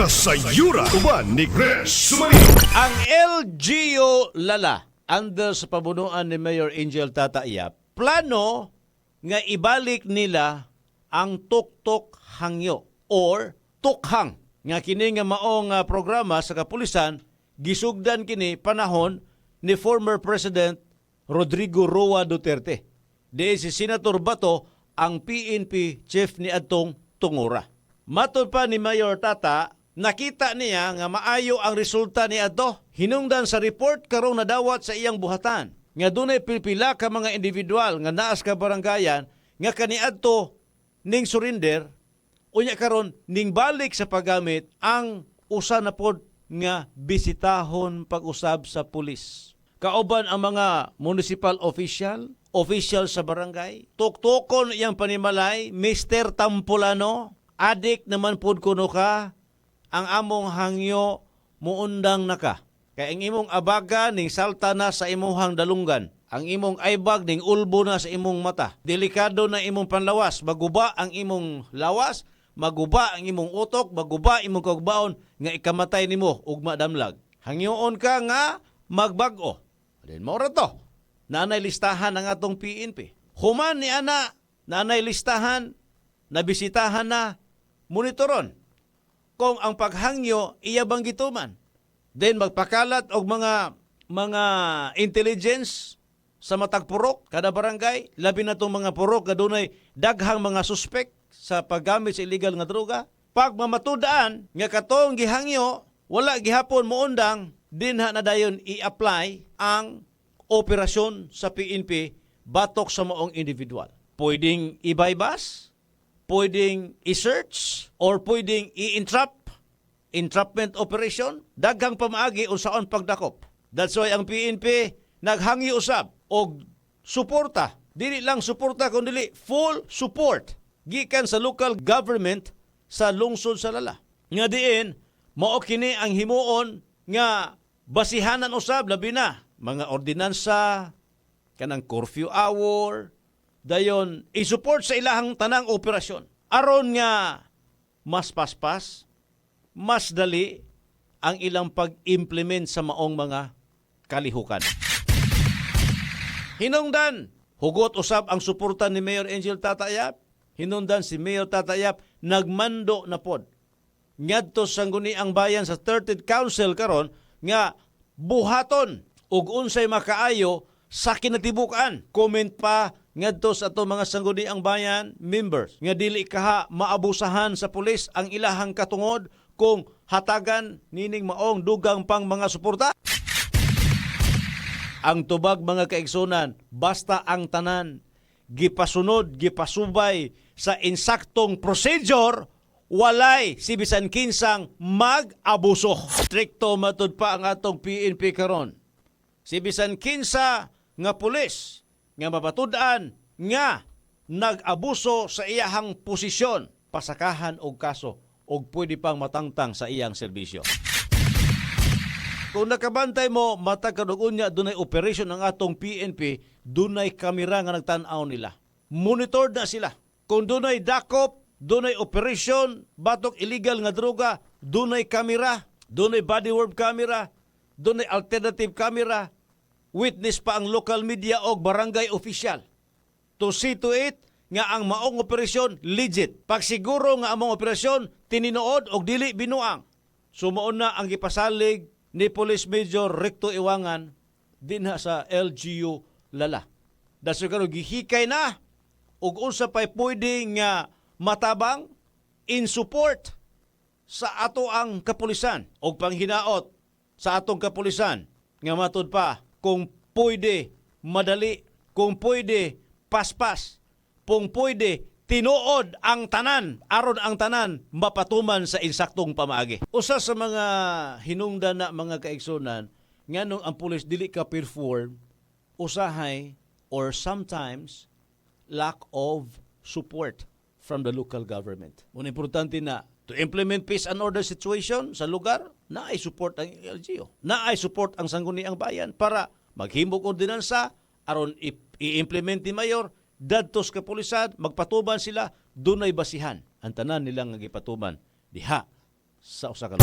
Kasayura uban ni Chris. Ang LGU Lala, under sa pabunuan ni Mayor Angel Tatayap, plano nga ibalik nila ang tuktok hangyo or tukhang nga kini nga maong nga programa sa kapulisan gisugdan kini panahon ni former President Rodrigo Roa Duterte. Di si Senator Bato ang PNP chief ni Adtong Tungura. Matod pa ni Mayor Tata, nakita niya nga maayo ang resulta ni Adto. Hinungdan sa report karong nadawat sa iyang buhatan. Nga dunay pipila ka mga individual nga naas ka barangayan nga kaniadto ning surrender unya karon ning balik sa paggamit ang usa na pod nga bisitahon pag-usab sa pulis. Kauban ang mga municipal official, official sa barangay, tuktukon iyang panimalay, Mr. Tampulano, adik naman pod kuno ka, ang among hangyo muundang naka. Kay ang imong abaga ning salta na sa imuhang dalunggan. Ang imong aybag ning ulbo na sa imong mata. Delikado na imong panlawas. Maguba ang imong lawas, maguba ang imong utok, maguba imong kagbaon nga ikamatay nimo ug madamlag. Hangyoon ka nga magbag-o. Then to. Nanay listahan ang atong PNP. Human ni ana, nanay listahan, nabisitahan na, monitoron kung ang paghangyo iya bang gituman. Then magpakalat og mga mga intelligence sa matag purok kada barangay, labi na tong mga purok nga dunay daghang mga suspect sa paggamit sa illegal nga droga. Pag mamatudaan nga katong gihangyo, wala gihapon moundang dinha na dayon i-apply ang operasyon sa PNP batok sa maong individual. Pwedeng i-bypass, pwedeng i-search, or pwedeng i-entrap, entrapment operation, daghang pamaagi unsaon pagdakop. That's why ang PNP naghangi usab og suporta. Dili lang suporta kundi full support gikan sa local government sa lungsod sa Lala. Nga diin mao kini ang himuon nga basihanan usab labi na mga ordinansa kanang curfew hour dayon i-support sa ilahang tanang operasyon aron nga mas paspas mas dali ang ilang pag-implement sa maong mga kalihukan. Hinungdan, hugot usab ang suporta ni Mayor Angel Tatayap. Hinungdan si Mayor Tatayap nagmando na pod. Ngadto sangguni ang bayan sa 30th Council karon nga buhaton ug unsay makaayo sa kinatibukan. Comment pa ngadto sa ato mga sangguni ang bayan members nga dili kaha maabusahan sa pulis ang ilahang katungod kung hatagan nining maong dugang pang mga suporta. Ang tubag mga kaigsunan, basta ang tanan gipasunod, gipasubay sa insaktong procedure, walay si bisan kinsang mag-abuso. Stricto matud pa ang atong PNP karon. Si bisan kinsa nga pulis nga mabatud-an nga nag-abuso sa iyahang posisyon, pasakahan og kaso og pwede pang matangtang sa iyang serbisyo. Kung nakabantay mo, matag unya dunay operation ang atong PNP, dunay kamera nga nagtan-aw nila. Monitor na sila. Kung dunay dakop, dunay operation, batok illegal nga droga, dunay kamera, dunay body worm camera, dunay alternative camera, witness pa ang local media o barangay official. To see to it nga ang maong operasyon legit. Pag siguro nga among operasyon tininood og dili binuang. Sumuon na ang gipasalig ni Police Major Recto Iwangan dinha sa LGU Lala. Daso karon gihikay na ug unsa pay pwede nga matabang in support sa ato ang kapulisan og panghinaot sa atong kapulisan nga matud pa kung pwede madali kung pwede paspas kung pwede tinuod ang tanan aron ang tanan mapatuman sa insaktong pamaagi. Usa sa mga hinungdan na mga kaigsunan nganong ang pulis dili ka perform usahay or sometimes lack of support from the local government. Muna importante na to implement peace and order situation sa lugar, na ay support ang LGO. Na ay support ang sangguniang bayan para maghimog ordinansa aron i-implement ni mayor dadtos ka pulisan magpatuban sila dunay basihan ang tanan nilang nga gipatuban diha sa usa ka.